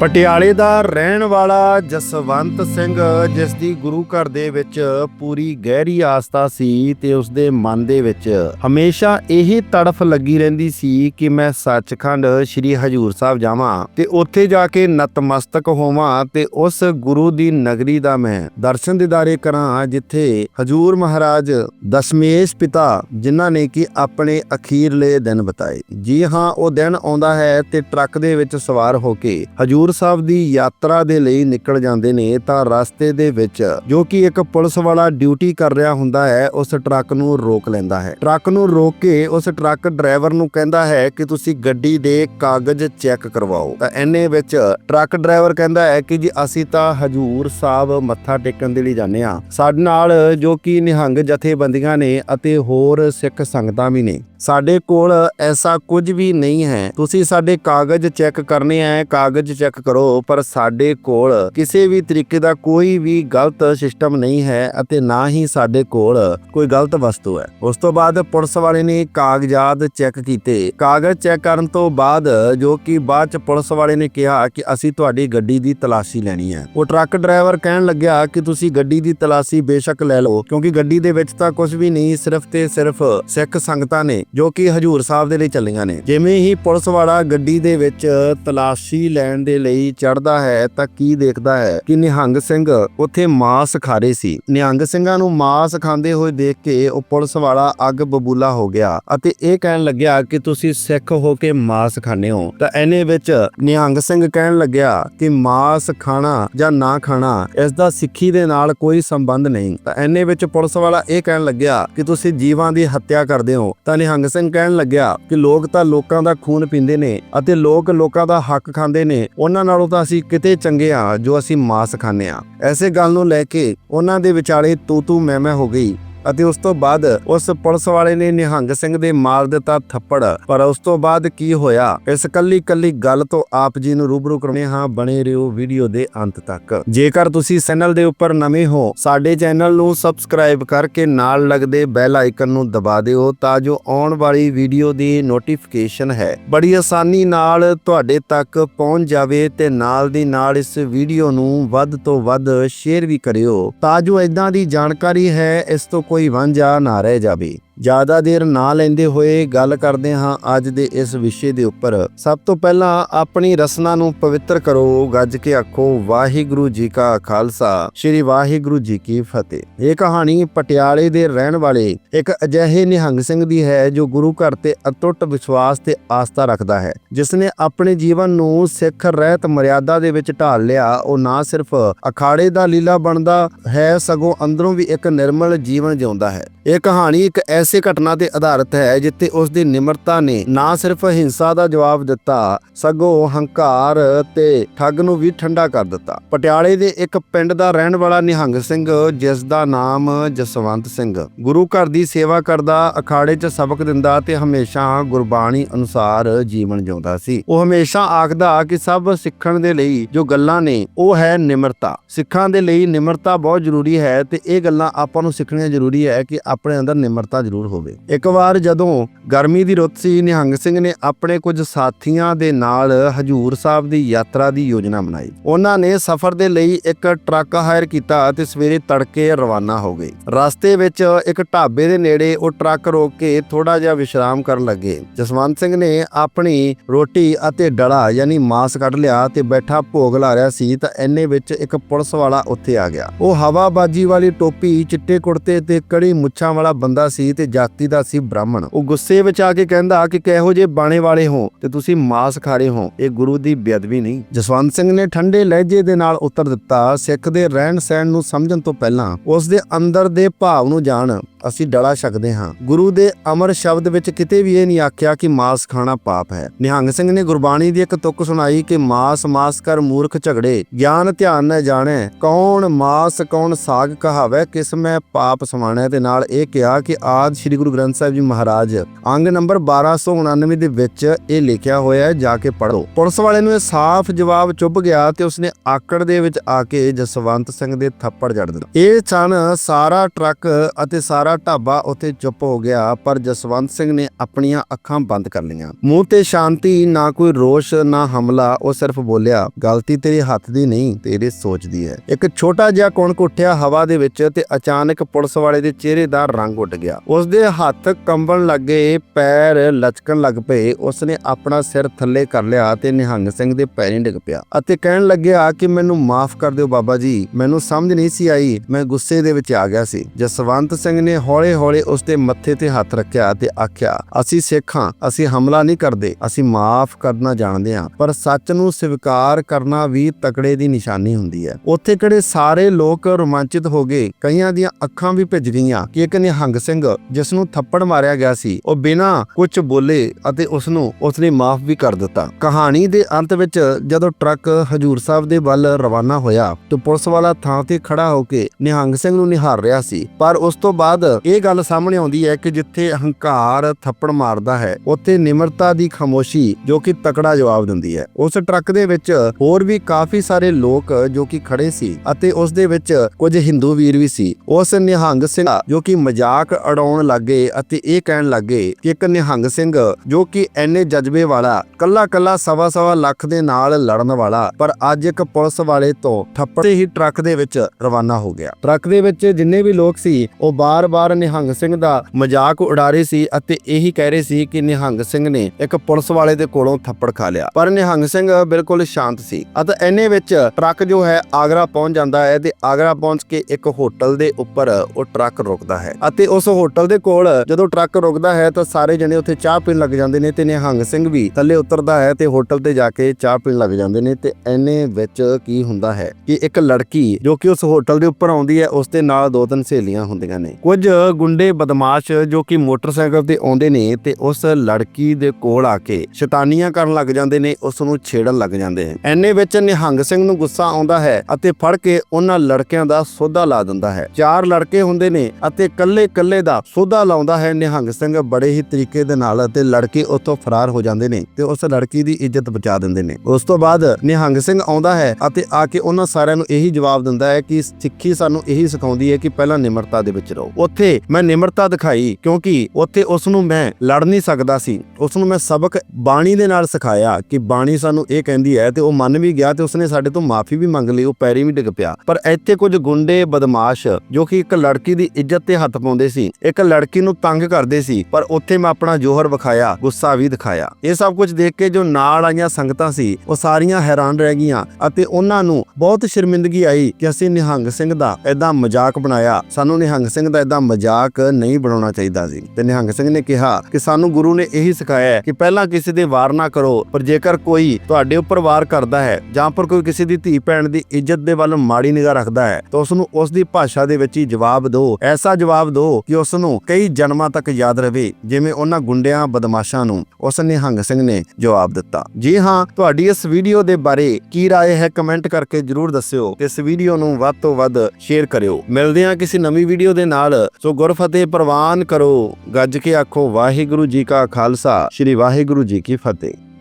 ਪਟਿਆਲੇ ਦਾ ਰਹਿਣ ਵਾਲਾ ਜਸਵੰਤ ਸਿੰਘ, ਜਿਸ ਦੀ ਗੁਰੂ ਘਰ ਦੇ ਵਿੱਚ ਪੂਰੀ ਗਹਿਰੀ ਆਸਥਾ ਸੀ ਤੇ ਉਸ ਦੇ ਮਨ ਦੇ ਵਿੱਚ ਹਮੇਸ਼ਾ ਇਹ ਤੜਫ ਲੱਗੀ ਰਹਿੰਦੀ ਸੀ ਕਿ ਮੈਂ ਸੱਚਖੰਡ ਸ੍ਰੀ ਹਜੂਰ ਸਾਹਿਬ ਜਾਵਾਂ ਤੇ ਉੱਥੇ ਜਾ ਕੇ ਨਤਮਸਤਕ ਹੋਵਾਂ ਤੇ ਉਸ ਗੁਰੂ ਦੀ ਨਗਰੀ ਦਾ ਮੈਂ ਦਰਸ਼ਨ ਦਿਦਾਰੇ ਕਰਾਂ, ਜਿੱਥੇ ਹਜੂਰ ਮਹਾਰਾਜ ਦਸ਼ਮੇਸ਼ ਪਿਤਾ, ਜਿਨ੍ਹਾਂ ਨੇ ਕਿ ਆਪਣੇ ਅਖੀਰਲੇ ਦਿਨ ਬਤਾਏ। ਜੀ ਹਾਂ, ਉਹ ਦਿਨ ਆਉਂਦਾ ਹੈ ਤੇ ਟਰੱਕ ਦੇ ਵਿੱਚ ਸਵਾਰ ਹੋ ਕੇ ਹਜੂਰ ਸਾਹਿਬ ਦੀ ਯਾਤਰਾ ਦੇ ਲਈ ਨਿਕਲ ਜਾਂਦੇ ਨੇ ਤਾਂ ਰਸਤੇ ਦੇ ਵਿੱਚ ਜੋ ਕਿ ਇੱਕ ਪੁਲਿਸ ਵਾਲਾ ਡਿਊਟੀ ਕਰ ਰਿਹਾ ਹੁੰਦਾ ਹੈ, ਉਸ ਟਰੱਕ ਨੂੰ ਰੋਕ ਲੈਂਦਾ ਹੈ। ਟਰੱਕ ਨੂੰ ਰੋਕ ਕੇ ਉਸ ਟਰੱਕ ਡਰਾਈਵਰ ਨੂੰ ਕਹਿੰਦਾ ਹੈ ਕਿ ਤੁਸੀਂ ਗੱਡੀ ਦੇ ਕਾਗਜ਼ ਚੈੱਕ ਕਰਵਾਓ। ਤਾਂ ਐਨੇ ਵਿੱਚ ਟਰੱਕ ਡਰਾਈਵਰ ਕਹਿੰਦਾ ਹੈ ਕਿ ਜੀ ਅਸੀਂ ਤਾਂ ਹਜੂਰ ਸਾਹਿਬ ਮੱਥਾ ਟੇਕਣ ਦੇ ਲਈ ਜਾਂਦੇ ਆ ਸਾਡੇ ਨਾਲ ਜੋ ਕਿ ਨਿਹੰਗ ਜਥੇਬੰਦੀਆਂ ਨੇ ਅਤੇ ਹੋਰ ਸਿੱਖ ਸੰਗਤਾਂ ਵੀ ਨੇ। ਸਾਡੇ ਕੋਲ ਐਸਾ ਕੁਝ ਵੀ ਨਹੀਂ ਹੈ। ਤੁਸੀਂ ਸਾਡੇ ਕਾਗਜ਼ ਚੈੱਕ ਕਰਨੇ ਆ ਕਾਗਜ਼ ਚੈੱਕ ਕਰੋ, ਪਰ ਸਾਡੇ ਕੋਲ ਕਿਸੇ ਵੀ ਤਰੀਕੇ ਦਾ ਕੋਈ ਵੀ ਗਲਤ ਸਿਸਟਮ ਨਹੀਂ ਹੈ ਅਤੇ ਨਾ ਹੀ ਸਾਡੇ ਕੋਲ ਕੋਈ ਗਲਤ ਵਸਤੂ ਹੈ। ਉਸ ਤੋਂ ਬਾਅਦ ਪੁਲਿਸ ਵਾਲੇ ਨੇ ਕਾਗਜ਼ਾਤ ਚੈੱਕ ਕੀਤੇ। ਕਾਗਜ਼ ਚੈੱਕ ਕਰਨ ਤੋਂ ਬਾਅਦ ਜੋ ਕਿ ਬਾਅਦ ਚ ਪੁਲਿਸ ਵਾਲੇ ਨੇ ਕਿਹਾ ਕਿ ਅਸੀਂ ਤੁਹਾਡੀ ਗੱਡੀ ਦੀ ਤਲਾਸ਼ੀ ਲੈਣੀ ਹੈ। ਉਹ ਟਰੱਕ ਡਰਾਈਵਰ ਕਹਿਣ ਲੱਗਿਆ ਕਿ ਤੁਸੀਂ ਗੱਡੀ ਦੀ ਤਲਾਸ਼ੀ ਬੇਸ਼ੱਕ ਲੈ ਲਓ, ਕਿਉਂਕਿ ਗੱਡੀ ਦੇ ਵਿੱਚ ਤਾਂ ਕੁਝ ਵੀ ਨਹੀਂ, ਸਿਰਫ ਤੇ ਸਿਰਫ ਸਿੱਖ ਸੰਗਤਾਂ ਨੇ। ਜੋ ਕਿ ਹਜੂਰ ਸਾਹਿਬ ਦੇ ਲਈ ਚੱਲੀਆਂ ਨੇ। ਜਿਵੇਂ ਹੀ ਪੁਲਿਸ ਵਾਲਾ ਗੱਡੀ ਦੇ ਵਿੱਚ ਤਲਾਸ਼ੀ ਲੈਣ ਦੇ ਲਈ ਚੜਦਾ ਹੈ ਤਾਂ ਕੀ ਦੇਖਦਾ ਹੈ ਕਿ ਨਿਹੰਗ ਸਿੰਘ ਉੱਥੇ ਮਾਸ ਖਾ ਰਹੇ ਸੀ। ਨਿਹੰਗ ਸਿੰਘਾਂ ਨੂੰ ਮਾਸ ਖਾਂਦੇ ਹੋਏ ਦੇਖ ਕੇ ਉਹ ਪੁਲਿਸ ਵਾਲਾ ਅੱਗ ਬਬੂਲਾ ਹੋ ਗਿਆ ਅਤੇ ਇਹ ਕਹਿਣ ਲੱਗਿਆ ਕਿ ਤੁਸੀਂ ਸਿੱਖ ਹੋ ਕੇ ਮਾਸ ਖਾਣੇ ਹੋ। ਤਾਂ ਐਨੇ ਵਿੱਚ ਨਿਹੰਗ ਸਿੰਘ ਕਹਿਣ ਲੱਗਿਆ ਕਿ ਮਾਸ ਖਾਣਾ ਜਾਂ ਨਾ ਖਾਣਾ, ਇਸ ਦਾ ਸਿੱਖੀ ਦੇ ਨਾਲ ਕੋਈ ਸੰਬੰਧ ਨਹੀਂ। ਤਾਂ ਐਨੇ ਵਿੱਚ ਪੁਲਿਸ ਵਾਲਾ ਇਹ ਕਹਿਣ ਲੱਗਿਆ ਕਿ ਤੁਸੀਂ ਜੀਵਾਂ ਦੀ ਹੱਤਿਆ ਕਰਦੇ ਹੋ। ਤਾਂ ਨਿਹੰਗ ਸਿੰਘ ਕਹਿਣ ਲੱਗਿਆ ਕਿ ਲੋਕ ਤਾਂ ਲੋਕਾਂ ਦਾ ਖੂਨ ਪੀਂਦੇ ਨੇ ਅਤੇ ਲੋਕ ਲੋਕਾਂ ਦਾ ਹੱਕ ਖਾਂਦੇ ਨੇ, ਉਹਨਾਂ ਨਾਲੋਂ ਤਾਂ ਅਸੀਂ ਕਿਤੇ ਚੰਗੇ ਆ ਜੋ ਅਸੀਂ ਮਾਸ ਖਾਂਦੇ ਆ ਐਸੇ ਗੱਲ ਨੂੰ ਲੈ ਕੇ ਉਹਨਾਂ ਦੇ ਵਿਚਾਲੇ ਤੂ ਤੂ ਮੈਂ ਮੈਂ ਹੋ ਗਈ। ਅਤੇ ਉਸ ਤੋਂ ਬਾਅਦ ਉਸ ਪੁਲਿਸ ਵਾਲੇ ਨੇ ਨਿਹੰਗ ਸਿੰਘ ਦੇ ਮਾਰ ਦਿੱਤਾ ਥੱਪੜ। ਪਰ ਉਸ ਤੋਂ ਬਾਅਦ ਕੀ ਹੋਇਆ? ਇਸ ਕੱਲੀ ਕੱਲੀ ਗੱਲ ਤੋਂ ਆਪ ਜੀ ਨੂੰ ਰੂਬਰੂ ਕਰਨੇ ਹਾਂ ਬਣੇ ਰਹੋ ਵੀਡੀਓ ਦੇ ਅੰਤ ਤੱਕ। ਜੇਕਰ ਤੁਸੀਂ ਚੈਨਲ ਦੇ ਉੱਪਰ ਨਵੇਂ ਹੋ, ਸਾਡੇ ਚੈਨਲ ਨੂੰ ਸਬਸਕ੍ਰਾਈਬ ਕਰਕੇ ਨਾਲ ਲੱਗਦੇ ਬੈਲ ਆਈਕਨ ਨੂੰ ਦਬਾ ਦਿਓ ਤਾਂ ਜੋ ਆਉਣ ਵਾਲੀ ਵੀਡੀਓ ਦੀ ਨੋਟੀਫਿਕੇਸ਼ਨ ਹੈ। ਬੜੀ ਆਸਾਨੀ ਨਾਲ ਤੁਹਾਡੇ ਤੱਕ ਪਹੁੰਚ ਜਾਵੇ ਤੇ ਨਾਲ ਦੀ ਨਾਲ ਇਸ ਵੀਡੀਓ ਨੂੰ ਵੱਧ ਤੋਂ ਵੱਧ ਸ਼ੇਅਰ ਵੀ ਕਰਿਓ। ਤਾਂ ਜੋ ਇਦਾਂ ਦੀ ਜਾਣਕਾਰੀ ਹੈ, ਇਸ ਤੋਂ ਕੋਈ ਵਾਂਝਾ ਨਾ ਰਹਿ ਜਾਵੇ। ਜ਼ਿਆਦਾ ਦੇਰ ਨਾ ਲੈਂਦੇ ਹੋਏ ਗੱਲ ਕਰਦੇ ਹਾਂ ਅੱਜ ਦੇ ਇਸ ਵਿਸ਼ੇ ਦੇ ਉੱਪਰ। ਸਭ ਤੋਂ ਪਹਿਲਾਂ ਆਪਣੀ ਰਸਨਾ ਨੂੰ ਪਵਿੱਤਰ ਕਰੋ, ਗੱਜ ਕੇ ਆਖੋ, ਵਾਹਿਗੁਰੂ ਜੀ ਕਾ ਖਾਲਸਾ। ਸ੍ਰੀ ਵਾਹਿਗੁਰੂ ਜੀ ਕੀ ਫਤਿਹ। ਇਹ ਕਹਾਣੀ ਪਟਿਆਲੇ ਦੇ ਰਹਿਣ ਵਾਲੇ ਇੱਕ ਅਜਿਹੇ ਨਿਹੰਗ ਸਿੰਘ ਦੀ ਹੈ ਜੋ ਗੁਰੂ ਘਰ ਤੇ ਅਟੁੱਟ ਵਿਸ਼ਵਾਸ ਤੇ ਆਸਥਾ ਰੱਖਦਾ ਹੈ। ਜਿਸ ਨੇ ਆਪਣੇ ਜੀਵਨ ਨੂੰ ਸਿੱਖ ਰਹਿਤ ਮਰਿਆਦਾ ਦੇ ਵਿੱਚ ਢਾਲ ਲਿਆ, ਉਹ ਨਾ ਸਿਰਫ ਅਖਾੜੇ ਦਾ ਲੀਲਾ ਬਣਦਾ ਹੈ, ਸਗੋਂ ਅੰਦਰੋਂ ਵੀ ਇੱਕ ਨਿਰਮਲ ਜੀਵਨ ਜਿਉਂਦਾ ਹੈ। ਇਹ ਕਹਾਣੀ ਇੱਕ ਐਸੇ ਘਟਨਾ ਤੇ ਆਧਾਰਿਤ ਹੈ ਜਿੱਥੇ ਉਸ ਦੀ ਨਿਮਰਤਾ ਨੇ ਨਾ ਸਿਰਫ ਹਿੰਸਾ ਦਾ ਜਵਾਬ ਦਿੱਤਾ ਸਗੋਂ ਹੰਕਾਰ ਤੇ ਠੱਗ ਨੂੰ ਵੀ ਠੰਡਾ ਕਰ ਦਿੱਤਾ ਪਟਿਆਲੇ ਦੇ ਇੱਕ ਪਿੰਡ ਦਾ ਰਹਿਣ ਵਾਲਾ ਨਿਹੰਗ ਸਿੰਘ ਜਿਸ ਦਾ ਨਾਮ ਜਸਵੰਤ ਸਿੰਘ ਗੁਰੂ ਘਰ ਦੀ ਸੇਵਾ ਕਰਦਾ ਅਖਾੜੇ 'ਚ ਸਬਕ ਦਿੰਦਾ ਤੇ ਹਮੇਸ਼ਾ ਗੁਰਬਾਣੀ ਅਨੁਸਾਰ ਜੀਵਨ ਜਿਉਂਦਾ ਸੀ ਉਹ ਹਮੇਸ਼ਾ ਆਖਦਾ ਕਿ ਸਭ ਸਿੱਖਣ ਦੇ ਲਈ ਜੋ ਗੱਲਾਂ ਨੇ ਉਹ ਹੈ ਨਿਮਰਤਾ ਸਿੱਖਾਂ ਦੇ ਲਈ ਨਿਮਰਤਾ ਬਹੁਤ ਜ਼ਰੂਰੀ ਹੈ ਤੇ ਇਹ ਗੱਲਾਂ ਆਪਾਂ ਨੂੰ ਸਿੱਖਣੀਆਂ ਜ਼ਰੂਰੀ ਹੈ ਕਿ ਆਪਣੇ ਅੰਦਰ ਨਿਮਰਤਾ ਜ਼ਰੂਰ ਹੋਵੇ। ਇੱਕ ਵਾਰ ਜਦੋਂ ਗਰਮੀ ਦੀ ਰੁੱਤ ਸੀ, ਨਿਹੰਗ ਸਿੰਘ ਨੇ ਆਪਣੇ ਕੁਝ ਸਾਥੀਆਂ ਦੇ ਨਾਲ ਹਜੂਰ ਸਾਹਿਬ ਦੀ ਯਾਤਰਾ ਦੀ ਯੋਜਨਾ ਬਣਾਈ। ਉਹਨਾਂ ਨੇ ਸਫ਼ਰ ਦੇ ਲਈ ਇੱਕ ਟਰੱਕ ਹਾਇਰ ਕੀਤਾ ਅਤੇ ਸਵੇਰੇ ਤੜਕੇ ਰਵਾਨਾ ਹੋ ਗਏ। ਰਸਤੇ ਵਿੱਚ ਇੱਕ ਢਾਬੇ ਦੇ ਨੇੜੇ ਉਹ ਟਰੱਕ ਰੋਕ ਕੇ ਥੋੜਾ ਜਿਹਾ ਵਿਸ਼ਰਾਮ ਕਰਨ ਲੱਗੇ। ਜਸਵੰਤ ਸਿੰਘ ਨੇ ਆਪਣੀ ਰੋਟੀ ਅਤੇ ਡਲਾ, ਯਾਨੀ ਮਾਸ ਕੱਢ ਲਿਆ ਤੇ ਬੈਠਾ ਭੋਗ ਲਾ ਰਿਹਾ ਸੀ ਤਾਂ ਐਨੇ ਵਿੱਚ ਇੱਕ ਪੁਲਿਸ ਵਾਲਾ ਉੱਥੇ ਆ ਗਿਆ। ਉਹ ਹਵਾਬਾਜੀ ਵਾਲੀ ਟੋਪੀ, ਚਿੱਟੇ ਕੁੜਤੇ ਤੇ ਕੜੀ ਮੁੱਛਾਂ ਵਾਲਾ ਬੰਦਾ ਸੀ ਤੇ ਜਾਤੀ ਦਾ ਸੀ ਬ੍ਰਾਹਮਣ। ਉਹ ਗੁੱਸੇ ਵਿੱਚ ਆ ਕੇ ਕਹਿੰਦਾ ਕਿ ਕਿਹੋ ਜੇ ਬਾਣੇ ਵਾਲੇ ਹੋ ਤੇ ਤੁਸੀਂ ਮਾਸ ਖਾਰੇ ਹੋ, ਇਹ ਗੁਰੂ ਦੀ ਬੇਅਦਬੀ ਨਹੀਂ। ਜਸਵੰਤ ਸਿੰਘ ਨੇ ਠੰਡੇ ਲਹਿਜੇ ਦੇ ਨਾਲ ਉੱਤਰ ਦਿੱਤਾ, ਸਿੱਖ ਦੇ ਰਹਿਣ ਸਹਿਣ ਨੂੰ ਸਮਝਣ ਤੋਂ ਪਹਿਲਾਂ ਉਸ ਦੇ ਅੰਦਰ ਦੇ ਭਾਵ ਨੂੰ ਜਾਣ। ਅਸੀਂ ਡੜਾ ਸਕਦੇ ਹਾਂ। ਗੁਰੂ ਦੇ ਅਮਰ ਸ਼ਬਦ ਵਿੱਚ ਕਿਤੇ ਵੀ ਇਹ ਨਹੀਂ ਆਖਿਆ ਕਿ ਮਾਸ ਖਾਣਾ ਪਾਪ ਹੈ। ਨਿਹੰਗ ਸਿੰਘ ਨੇ ਗੁਰਬਾਣੀ ਦੀ ਇੱਕ ਤੁਕ ਸੁਣਾਈ ਕਿ ਮਾਸ ਮਾਸ ਕਰ ਮੂਰਖ ਝਗੜੇ। ਗਿਆਨ ਧਿਆਨ ਨ ਜਾਣੈ, ਕੌਣ ਮਾਸ, ਕੌਣ ਸਾਗ ਕਹਾਵੇ, ਕਿਸ ਮੈਂ ਪਾਪ ਸਮਾਣੈ। ਤੇ ਨਾਲ ਇਹ ਕਿਹਾ ਕਿ ਆਦ ਸ੍ਰੀ ਗੁਰੂ ਗ੍ਰੰਥ ਸਾਹਿਬ ਜੀ ਮਹਾਰਾਜ, ਅੰਗ ਨੰਬਰ 1299 ਦੇ ਵਿੱਚ ਇਹ ਲਿਖਿਆ ਹੋਇਆ ਹੈ, ਜਾ ਕੇ ਪੜ੍ਹੋ। ਪੁਲਿਸ ਵਾਲੇ ਨੂੰ ਇਹ ਸਾਫ਼ ਜਵਾਬ ਚੁੱਭ ਗਿਆ ਤੇ ਉਸਨੇ ਆਕੜ ਦੇ ਵਿੱਚ ਆ ਕੇ ਜਸਵੰਤ ਸਿੰਘ ਦੇ ਥੱਪੜ ਜੜ ਦਿੱਤਾ। ਇਹ ਸਨ ਸਾਰਾ ਟਰੱਕ ਅਤੇ ਸਾਰਾ ਸਾਰਾ ਢਾਬਾ ਉੱਥੇ ਚੁੱਪ ਹੋ ਗਿਆ, ਪਰ ਜਸਵੰਤ ਸਿੰਘ ਨੇ ਆਪਣੀਆਂ ਅੱਖਾਂ ਬੰਦ ਕਰ ਲਈਆਂ। ਮੂੰਹ ਤੇ ਸ਼ਾਂਤੀ, ਨਾ ਕੋਈ ਰੋਸ਼, ਨਾ ਹਮਲਾ, ਉਹ ਸਿਰਫ ਬੋਲਿਆ, ਗਲਤੀ ਤੇਰੇ ਹੱਥ ਦੀ ਨਹੀਂ, ਤੇਰੇ ਸੋਚ ਦੀ ਹੈ। ਇੱਕ ਛੋਟਾ ਜਿਹਾ ਕੌਣਕ ਉੱਠਿਆ ਹਵਾ ਦੇ ਵਿੱਚ ਤੇ ਅਚਾਨਕ ਪੁਲਿਸ ਵਾਲੇ ਦੇ ਚਿਹਰੇ ਦਾ ਰੰਗ ਉੱਡ ਗਿਆ। ਉਸ ਦੇ ਹੱਥ ਕੰਬਣ ਲੱਗੇ, ਪੈਰ ਲਚਕਣ ਲੱਗ ਪਏ। ਉਸ ਨੇ ਆਪਣਾ ਸਿਰ ਥੱਲੇ ਕਰ ਲਿਆ ਤੇ ਨਿਹੰਗ ਸਿੰਘ ਦੇ ਪੈਰੀਂ ਡਿੱਗ ਪਿਆ ਅਤੇ ਕਹਿਣ ਲੱਗਿਆ ਕਿ ਮੈਨੂੰ ਮਾਫ ਕਰ ਦਿਓ ਬਾਬਾ ਜੀ, ਮੈਨੂੰ ਸਮਝ ਨਹੀਂ ਸੀ ਆਈ, ਮੈਂ ਗੁੱਸੇ ਦੇ ਵਿੱਚ ਆ ਗਿਆ ਸੀ। ਜਸਵੰਤ ਸਿੰਘ ਨੇ ਹੌਲੇ-ਹੌਲੇ ਉਸ ਦੇ ਮੱਥੇ ਤੇ ਹੱਥ ਰੱਖਿਆ ਤੇ ਆਖਿਆ, ਅਸੀਂ ਸਿੱਖ ਹਾਂ, ਅਸੀਂ ਹਮਲਾ ਨਹੀਂ ਕਰਦੇ, ਅਸੀਂ ਮਾਫ ਕਰਨਾ ਜਾਣਦੇ ਹਾਂ, ਪਰ ਸੱਚ ਨੂੰ ਸਵੀਕਾਰ ਕਰਨਾ ਵੀ ਤਕੜੇ ਦੀ ਨਿਸ਼ਾਨੀ ਹੁੰਦੀ ਹੈ। ਉੱਥੇ ਕਿਹੜੇ ਸਾਰੇ ਲੋਕ ਰੋਮਾਂਚਿਤ ਹੋ ਗਏ। ਕਈਆਂ ਦੀਆਂ ਅੱਖਾਂ ਵੀ ਭਿੱਜ ਗਈਆਂ ਕਿ ਇੱਕ ਨਿਹੰਗ ਸਿੰਘ, ਜਿਸ ਨੂੰ ਥੱਪੜ ਮਾਰਿਆ ਗਿਆ ਸੀ, ਉਹ ਬਿਨਾਂ ਕੁਝ ਬੋਲੇ ਅਤੇ ਉਸ ਨੂੰ ਉਸਨੇ ਮਾਫ ਵੀ ਕਰ ਦਿੱਤਾ। ਕਹਾਣੀ ਦੇ ਅੰਤ ਵਿੱਚ ਜਦੋਂ ਟਰੱਕ ਹਜੂਰ ਸਾਹਿਬ ਦੇ ਵੱਲ ਰਵਾਨਾ ਹੋਇਆ, ਤਾਂ ਪੁਲਿਸ ਵਾਲਾ ਥਾਂ ਤੇ ਖੜਾ ਹੋ ਕੇ ਨਿਹੰਗ ਸਿੰਘ ਨੂੰ ਨਿਹਾਰ ਰਿਹਾ ਸੀ, ਪਰ ਉਸ ਤੋਂ ਬਾਅਦ ਇਹ ਗੱਲ ਸਾਹਮਣੇ ਆਉਂਦੀ ਹੈ ਕਿ ਜਿੱਥੇ ਹੰਕਾਰ ਥੱਪੜ ਮਾਰਦਾ ਹੈ, ਉੱਥੇ ਨਿਮਰਤਾ ਦੀ ਖਾਮੋਸ਼ੀ ਜੋ ਕਿ ਤਕੜਾ ਜਵਾਬ ਦਿੰਦੀ ਹੈ। ਉਸ ਟਰੱਕ ਦੇ ਵਿੱਚ ਹੋਰ ਵੀ ਕਾਫੀ ਸਾਰੇ ਲੋਕ ਜੋ ਕਿ ਖੜੇ ਸੀ ਅਤੇ ਉਸ ਦੇ ਵਿੱਚ ਕੁਝ ਹਿੰਦੂ ਵੀਰ ਵੀ ਸੀ। ਉਸ ਨਿਹੰਗ ਸਿੰਘ ਜੋ ਕਿ ਮਜ਼ਾਕ ਉਡਾਉਣ ਲੱਗੇ ਅਤੇ ਇਹ ਕਹਿਣ ਲੱਗੇ ਕਿ ਇੱਕ ਨਿਹੰਗ ਸਿੰਘ ਜੋ ਕਿ ਐਨੇ ਜਜ਼ਬੇ ਵਾਲਾ ਕੱਲਾ ਕੱਲਾ ਸਵਾ ਸਵਾ ਲੱਖ ਦੇ ਨਾਲ ਲੜਨ ਵਾਲਾ, ਪਰ ਅੱਜ ਇੱਕ ਪੁਲਿਸ ਵਾਲੇ ਤੋਂ ਥੱਪੜ ਹੀ ਟਰੱਕ ਦੇ ਵਿੱਚ ਰਵਾਨਾ ਹੋ ਗਿਆ। ਟਰੱਕ ਦੇ ਵਿੱਚ ਜਿੰਨੇ ਵੀ ਲੋਕ ਸੀ, ਉਹ ਬਾਰ ਵਾਰ ਨਿਹੰਗ ਸਿੰਘ ਦਾ ਮਜ਼ਾਕ ਉਡਾ ਰਹੇ ਸੀ ਅਤੇ ਇਹੀ ਕਹਿ ਰਹੇ ਸੀ ਕਿ ਨਿਹੰਗ ਸਿੰਘ ਨੇ ਇੱਕ ਪੁਲਿਸ ਵਾਲੇ ਦੇ ਕੋਲੋਂ ਥੱਪੜ ਖਾ ਲਿਆ। ਪਰ ਨਿਹੰਗ ਸਿੰਘ ਬਿਲਕੁਲ ਸ਼ਾਂਤ ਸੀ ਅਤੇ ਐਨੇ ਵਿੱਚ ਟਰੱਕ ਜੋ ਹੈ ਆਗਰਾ ਪਹੁੰਚ ਜਾਂਦਾ ਹੈ ਤੇ ਆਗਰਾ ਪਹੁੰਚ ਕੇ ਇੱਕ ਹੋਟਲ ਦੇ ਉੱਪਰ ਉਹ ਟਰੱਕ ਰੁਕਦਾ ਹੈ ਅਤੇ ਉਸ ਹੋਟਲ ਦੇ ਕੋਲ ਜਦੋਂ ਟਰੱਕ ਰੁਕਦਾ ਹੈ ਤਾਂ ਸਾਰੇ ਜਣੇ ਉੱਥੇ ਚਾਹ ਪੀਣ ਲੱਗ ਜਾਂਦੇ ਨੇ ਤੇ ਨਿਹੰਗ ਸਿੰਘ ਵੀ ਥੱਲੇ ਉਤਰਦਾ ਹੈ ਤੇ ਹੋਟਲ ਤੇ ਜਾ ਕੇ ਚਾਹ ਪੀਣ ਲੱਗ ਜਾਂਦੇ ਨੇ ਤੇ ਐਨੇ ਵਿੱਚ ਕੀ ਹੁੰਦਾ ਹੈ ਕਿ ਇੱਕ ਲੜਕੀ ਜੋ ਕਿ ਉਸ ਹੋਟਲ ਦੇ ਉੱਪਰ ਆਉਂਦੀ ਹੈ, ਉਸ ਦੇ ਨਾਲ ਦੋ ਤਿੰਨ ਸਹੇਲੀਆਂ ਹੁੰਦੀਆਂ ਨੇ। ਕੁਝ ਗੁੰਡੇ ਬਦਮਾਸ਼ ਜੋ ਕਿ ਮੋਟਰਸਾਈਕਲ ਤੇ ਆਉਂਦੇ ਨੇ ਤੇ ਉਸ ਲੜਕੀ ਦੇ ਕੋਲ ਆ ਕੇ ਸ਼ੈਤਾਨੀਆਂ ਕਰਨ ਲੱਗ ਜਾਂਦੇ ਨੇ, ਉਸ ਨੂੰ ਛੇੜਨ ਲੱਗ ਜਾਂਦੇ ਨੇ। ਐਨੇ ਵਿੱਚ ਨਿਹੰਗ ਸਿੰਘ ਨੂੰ ਗੁੱਸਾ ਆਉਂਦਾ ਹੈ ਅਤੇ ਫੜ ਕੇ ਉਹਨਾਂ ਲੜਕਿਆਂ ਦਾ ਸੋਧਾ ਲਾ ਦਿੰਦਾ ਹੈ। ਚਾਰ ਲੜਕੇ ਹੁੰਦੇ ਨੇ ਅਤੇ ਕੱਲੇ-ਕੱਲੇ ਦਾ ਸੋਧਾ ਲਾਉਂਦਾ ਹੈ ਨਿਹੰਗ ਸਿੰਘ ਬੜੇ ਹੀ ਤਰੀਕੇ ਦੇ ਨਾਲ ਅਤੇ ਲੜਕੇ ਉੱਥੋਂ ਫਰਾਰ ਹੋ ਜਾਂਦੇ ਨੇ ਤੇ ਉਸ ਲੜਕੀ ਦੀ ਇੱਜ਼ਤ ਬਚਾ ਦਿੰਦੇ ਨੇ। ਉਸ ਤੋਂ ਬਾਅਦ ਨਿਹੰਗ ਸਿੰਘ ਆਉਂਦਾ ਹੈ ਅਤੇ ਆ ਕੇ ਉਹਨਾਂ ਸਾਰਿਆਂ ਨੂੰ ਇਹੀ ਜਵਾਬ ਦਿੰਦਾ ਹੈ ਕਿ ਸਿੱਖੀ ਸਾਨੂੰ ਇਹੀ ਸਿਖਾਉਂਦੀ ਹੈ ਕਿ ਪਹਿਲਾਂ ਨਿਮਰਤਾ ਦੇ ਵਿੱਚ ਰਹੋ। ਉੱਥੇ ਮੈਂ ਨਿਮਰਤਾ ਦਿਖਾਈ ਕਿਉਂਕਿ ਉੱਥੇ ਉਸ ਨੂੰ ਮੈਂ ਲੜ ਨਹੀਂ ਸਕਦਾ ਸੀ। ਉਸ ਨੂੰ ਮੈਂ ਸਬਕ ਬਾਣੀ ਦੇ ਨਾਲ ਸਿਖਾਇਆ ਕਿ ਬਾਣੀ ਸਾਨੂੰ ਇਹ ਕਹਿੰਦੀ ਹੈ ਤੇ ਉਹ ਮੰਨ ਵੀ ਗਿਆ ਤੇ ਉਸਨੇ ਸਾਡੇ ਤੋਂ ਮਾਫੀ ਵੀ ਮੰਗ ਲਈ, ਉਹ ਪੈਰੀ ਵੀ ਡਿੱਗ ਪਿਆ। ਪਰ ਇੱਥੇ ਕੁਝ ਗੁੰਡੇ ਬਦਮਾਸ਼ ਜੋ ਕਿ ਇੱਕ ਲੜਕੀ ਦੀ ਇੱਜ਼ਤ ਤੇ ਹੱਥ ਪਾਉਂਦੇ ਸੀ, ਇੱਕ ਲੜਕੀ ਨੂੰ ਤੰਗ ਕਰਦੇ ਸੀ, ਪਰ ਉੱਥੇ ਮੈਂ ਆਪਣਾ ਜੋਹਰ ਵਿਖਾਇਆ, ਗੁੱਸਾ ਵੀ ਦਿਖਾਇਆ। ਇਹ ਸਭ ਕੁਝ ਦੇਖ ਕੇ ਜੋ ਨਾਲ ਆਈਆਂ ਸੰਗਤਾਂ ਸੀ, ਉਹ ਸਾਰੀਆਂ ਹੈਰਾਨ ਰਹਿ ਗਈਆਂ ਅਤੇ ਉਹਨਾਂ ਨੂੰ ਬਹੁਤ ਸ਼ਰਮਿੰਦਗੀ ਆਈ ਕਿ ਅਸੀਂ ਨਿਹੰਗ ਸਿੰਘ ਦਾ ਐਦਾਂ ਮਜ਼ਾਕ ਬਣਾਇਆ। ਸਾਨੂੰ ਨਿਹੰਗ ਸਿੰਘ ਦਾ ਐਦਾਂ ਮਜ਼ਾਕ ਨਹੀਂ ਬਣਾਉਣਾ ਚਾਹੀਦਾ ਸੀ। ਤੇ ਨਿਹੰਗ ਸਿੰਘ ਨੇ ਕਿਹਾ ਕਿ ਸਾਨੂੰ ਗੁਰੂ ਨੇ ਇਹੀ ਸਿਖਾਇਆ ਕਿ ਪਹਿਲਾਂ ਕਿਸੇ ਦੇ ਵਾਰ ਨਾ ਕਰੋ, ਪਰ ਜੇਕਰ ਕੋਈ ਤੁਹਾਡੇ ਉੱਪਰ ਵਾਰ ਕਰਦਾ ਹੈ ਜਾਂ ਪਰ ਕੋਈ ਕਿਸੇ ਦੀ ਧੀ ਭੈਣ ਦੀ ਇੱਜ਼ਤ ਦੇ ਵੱਲ ਮਾੜੀ ਨਿਗਾਹ ਰੱਖਦਾ ਹੈ, ਤਾਂ ਉਸ ਨੂੰ ਉਸ ਦੀ ਭਾਸ਼ਾ ਦੇ ਵਿੱਚ ਹੀ ਜਵਾਬ ਦਿਓ। ਐਸਾ ਜਵਾਬ ਦਿਓ ਕਿ ਉਸ ਨੂੰ ਕਈ ਜਨਮਾਂ ਤੱਕ ਯਾਦ ਰਵੇ ਜਿਵੇਂ ਉਹਨਾਂ ਗੁੰਡਿਆਂ, ਬਦਮਾਸ਼ਾਂ ਨੂੰ। ਉਸ ਨਿਹੰਗ ਸਿੰਘ ਨੇ ਜਵਾਬ ਦਿੱਤਾ। ਜੀ ਹਾਂ, ਤੁਹਾਡੀ ਇਸ ਵੀਡੀਓ ਦੇ ਬਾਰੇ ਕੀ ਰਾਏ ਹੈ ਕਮੈਂਟ ਕਰਕੇ ਜਰੂਰ ਦੱਸਿਓ। ਤੇ ਇਸ ਵੀਡੀਓ ਨੂੰ ਵੱਧ ਤੋਂ ਵੱਧ ਸ਼ੇਅਰ ਕਰਿਓ। ਮਿਲਦੇ ਹਾਂ ਕਿਸੇ ਨਵੀਂ ਵੀਡੀਓ ਦੇ ਨਾਲ। ਸੋ ਗੁਰਫਤਿਹ ਪ੍ਰਵਾਨ ਕਰੋ, ਗੱਜ ਕੇ ਆਖੋ ਵਾਹਿਗੁਰੂ ਜੀ ਕਾ ਖਾਲਸਾ, ਸ੍ਰੀ ਵਾਹਿਗੁਰੂ ਜੀ ਕੀ ਫਤਿਹ।